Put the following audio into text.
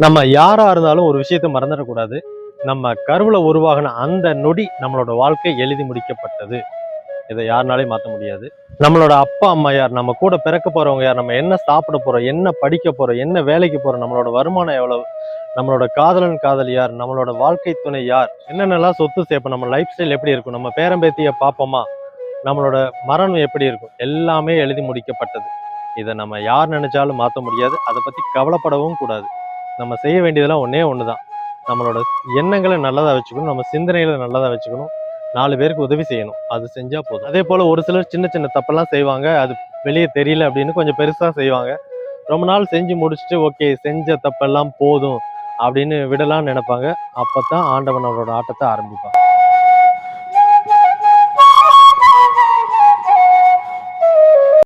நம்ம யாரா இருந்தாலும் ஒரு விஷயத்தை மறந்துடக்கூடாது. நம்ம கருவில் உருவாகின அந்த நொடி நம்மளோட வாழ்க்கை எழுதி முடிக்கப்பட்டது. இதை யாருனாலையும் மாற்ற முடியாது. நம்மளோட அப்பா அம்மா யார்? நம்ம கூட பிறக்க போறவங்க யார்? நம்ம என்ன சாப்பிட போறோம்? என்ன படிக்க போறோம்? என்ன வேலைக்கு போறோம்? நம்மளோட வருமானம் எவ்வளவு? நம்மளோட காதலன் காதல் யார்? நம்மளோட வாழ்க்கை துணை யார்? என்னென்னலாம் சொத்து சேர்ப்போம்? நம்ம லைஃப் ஸ்டைல் எப்படி இருக்கும்? நம்ம பேரம்பேத்தியை பார்ப்போமா நம்மளோட மரணம் எப்படி இருக்கும்? எல்லாமே எழுதி முடிக்கப்பட்டது. இதை நம்ம யார் நினைச்சாலும் மாற்ற முடியாது. அதை பத்தி கவலைப்படவும் கூடாது. நம்ம செய்ய வேண்டியதெல்லாம் ஒன்றே ஒன்று தான் நம்மளோட எண்ணங்களை நல்லதாக வச்சுக்கணும் நம்ம சிந்தனைகளை நல்லதாக வச்சுக்கணும். நாலு பேருக்கு உதவி செய்யணும். அது செஞ்சால் போதும். அதே போல் ஒரு சிலர் சின்ன சின்ன தப்பெல்லாம் செய்வாங்க. அது வெளியே தெரியல அப்படின்னு கொஞ்சம் பெருசாக செய்வாங்க. ரொம்ப நாள் செஞ்சு முடிச்சுட்டு ஓகே செஞ்ச தப்பெல்லாம் போதும் அப்படின்னு விடலாம்னு நினைப்பாங்க. அப்பதான் ஆண்டவன் அவரோட ஆட்டத்தை ஆரம்பிப்பான்.